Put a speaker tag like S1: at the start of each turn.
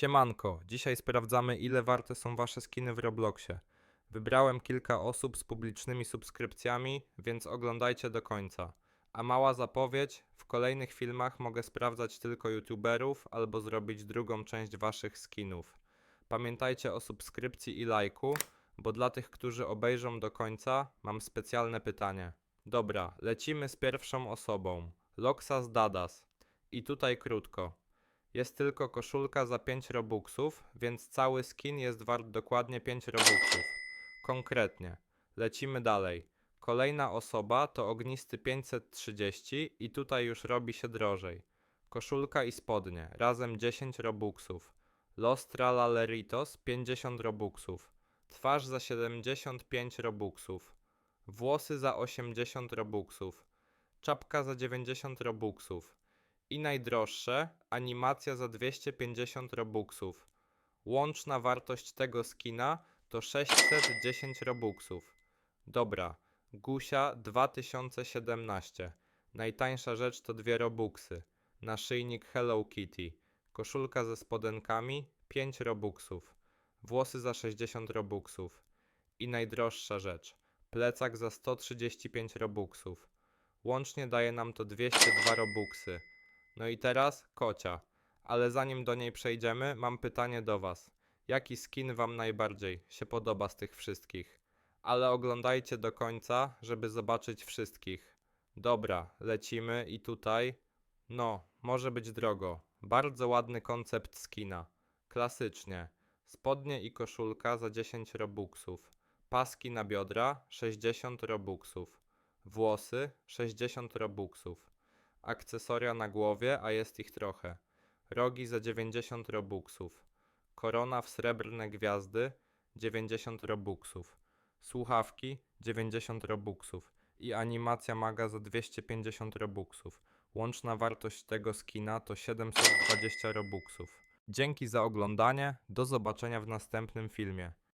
S1: Siemanko, dzisiaj sprawdzamy ile warte są wasze skiny w Robloxie. Wybrałem kilka osób z publicznymi subskrypcjami, więc oglądajcie do końca. A mała zapowiedź, w kolejnych filmach mogę sprawdzać tylko youtuberów albo zrobić drugą część waszych skinów. Pamiętajcie o subskrypcji i lajku, bo dla tych, którzy obejrzą do końca, mam specjalne pytanie. Dobra, lecimy z pierwszą osobą. Loxas Dadas. I tutaj krótko. Jest tylko koszulka za 5 robuxów, więc cały skin jest wart dokładnie 5 robuxów. Konkretnie. Lecimy dalej. Kolejna osoba to ognisty 530 i tutaj już robi się drożej. Koszulka i spodnie, razem 10 robuxów. Los Tralaleritos 50 robuxów. Twarz za 75 robuxów. Włosy za 80 robuxów. Czapka za 90 robuxów. I najdroższe, animacja za 250 robuxów. Łączna wartość tego skina to 610 robuxów. Dobra, Gusia 2017. Najtańsza rzecz to dwie robuxy. Naszyjnik Hello Kitty. Koszulka ze spodenkami 5 robuxów. Włosy za 60 robuxów. I najdroższa rzecz. Plecak za 135 robuxów. Łącznie daje nam to 202 robuxy. No i teraz kocia. Ale zanim do niej przejdziemy, mam pytanie do Was. Jaki skin Wam najbardziej się podoba z tych wszystkich? Ale oglądajcie do końca, żeby zobaczyć wszystkich. Dobra, lecimy i tutaj. No, może być drogo. Bardzo ładny koncept skina. Klasycznie. Spodnie i koszulka za 10 robuxów. Paski na biodra 60 robuxów. Włosy 60 robuxów akcesoria na głowie, a jest ich trochę. Rogi za 90 robuxów. Korona w srebrne gwiazdy 90 robuxów. Słuchawki 90 robuxów i animacja maga za 250 robuxów. Łączna wartość tego skina to 720 robuxów. Dzięki za oglądanie, do zobaczenia w następnym filmie.